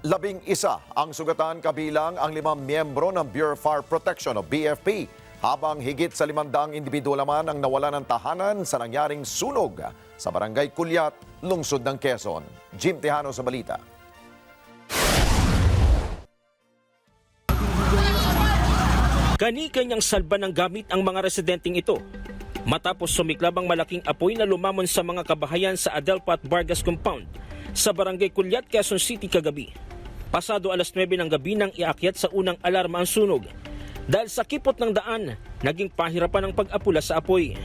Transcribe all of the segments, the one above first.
Labing isa ang sugatan kabilang ang limang miyembro ng Bureau of Fire Protection o BFP habang higit sa limandang individual naman ang nawala ng tahanan sa nangyaring sunog sa barangay Kulyat, lungsod ng Quezon. Jim Tejano sa balita. Kani-kanyang salba ng gamit ang mga residenteng ito. Matapos sumiklab ang malaking apoy na lumamon sa mga kabahayan sa Adelpat Vargas Compound sa barangay Kulyat, Quezon City kagabi. Pasado alas 9 ng gabi nang iakyat sa unang alarma ang sunog. Dahil sa kipot ng daan, naging pahirapan ang pag-apula sa apoy.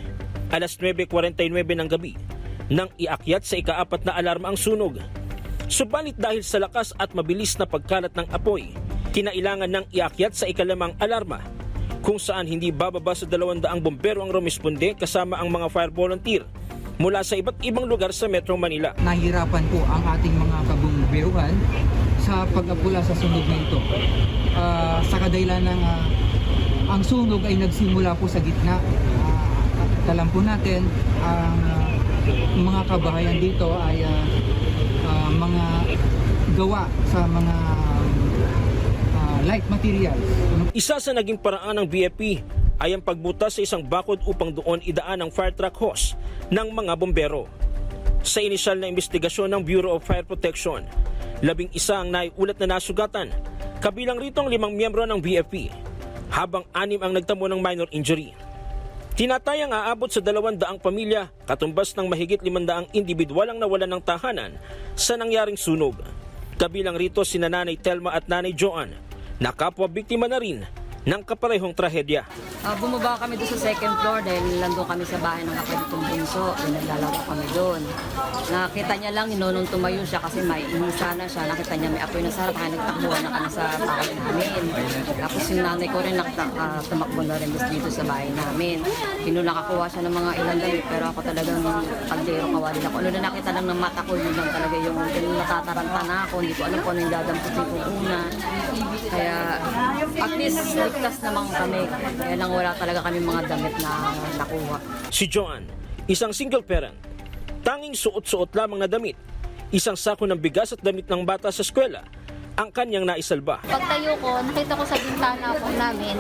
Alas 9.49 ng gabi, nang iakyat sa ikaapat na alarma ang sunog. Subalit dahil sa lakas at mabilis na pagkalat ng apoy, kinailangan ng iakyat sa ikalamang alarma kung saan hindi bababa sa 200 bombero ang rumisponde kasama ang mga fire volunteer mula sa iba't ibang lugar sa Metro Manila. nahirapan po ang ating mga kabumberuhan sa pag-apula sa sunog na ito. Ah, sa kadahilan ng ah, ang sunog ay nagsimula po sa gitna. Uh, alam po natin, ang ah, mga kabahayan dito ay ah, ah, mga gawa sa mga ah, light materials. Isa sa naging paraan ng BFP ay ang pagbutas sa isang bakod upang doon idaan ang fire truck hose ng mga bombero. Sa inisyal na investigasyon ng Bureau of Fire Protection, labing isa ang naiulat na nasugatan, kabilang rito ang limang miyembro ng BFP, habang anim ang nagtamo ng minor injury. Tinatayang aabot sa dalawang daang pamilya, katumbas ng mahigit limandaang individual ang nawalan ng tahanan sa nangyaring sunog. Kabilang rito si Nanay Telma at Nanay Joan, na kapwa biktima na rin ng kaparehong trahedya. Ah, bumaba kami doon sa second floor dahil nandun kami sa bahay ng kapatid kong bunso. Doon naglalaro kami doon. Nakita niya lang, hinunong tumayo siya kasi may inusa na siya. Nakita niya may apoy na sa harap kaya nagtakbuhan na kami sa bahay namin. Tapos yung nanay ko rin nakita, ah, tumakbo na rin dito sa bahay namin. Nakakuha siya ng mga ilang damit pero ako talagang kaldero kawali ako. Ano na nakita lang ng mata ko, yun lang talaga yung, yung natataranta na ako. Hindi ko alam kung ano yung dadamputin ko una. Kaya at least ligtas naman kami. Kaya lang wala talaga kami mga damit na nakuha. Si Joan, isang single parent, tanging suot-suot lamang na damit, isang sako ng bigas at damit ng bata sa eskwela, ang kanyang naisalba. Pagtayo ko, nakita ko sa bintana po namin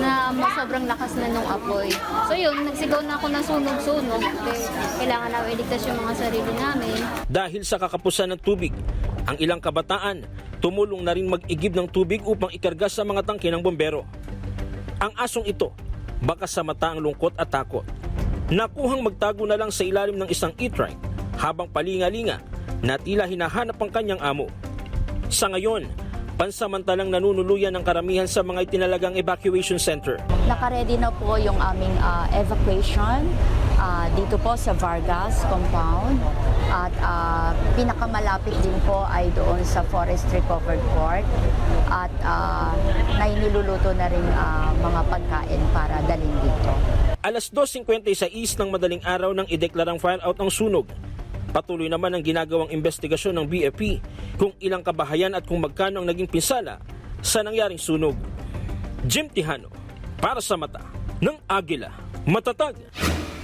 na mas sobrang lakas na nung apoy. So yun, nagsigaw na ako ng sunog-sunog. Kailangan na iligtas yung mga sarili namin. Dahil sa kakapusan ng tubig, ang ilang kabataan tumulong na rin mag-igib ng tubig upang ikarga sa mga tangke ng bombero. Ang asong ito, baka sa mata ang lungkot at takot. Nakuhang magtago na lang sa ilalim ng isang e-trike habang palinga-linga na tila hinahanap ang kanyang amo. Sa ngayon, pansamantalang nanunuluyan ng karamihan sa mga itinalagang evacuation center. Nakaredy na po yung aming ah, evacuation ah, dito po sa Vargas compound at ah, pinakamalapit din po ay doon sa Forestry Covered Court at uh, nainiluluto na rin ah, mga pagkain para dalhin dito. Alas 2.56 ng madaling araw nang ideklarang fire out ang sunog. Patuloy naman ang ginagawang investigasyon ng BFP kung ilang kabahayan at kung magkano ang naging pinsala sa nangyaring sunog. Jim Tihano, para sa mata ng Agila. Matatag,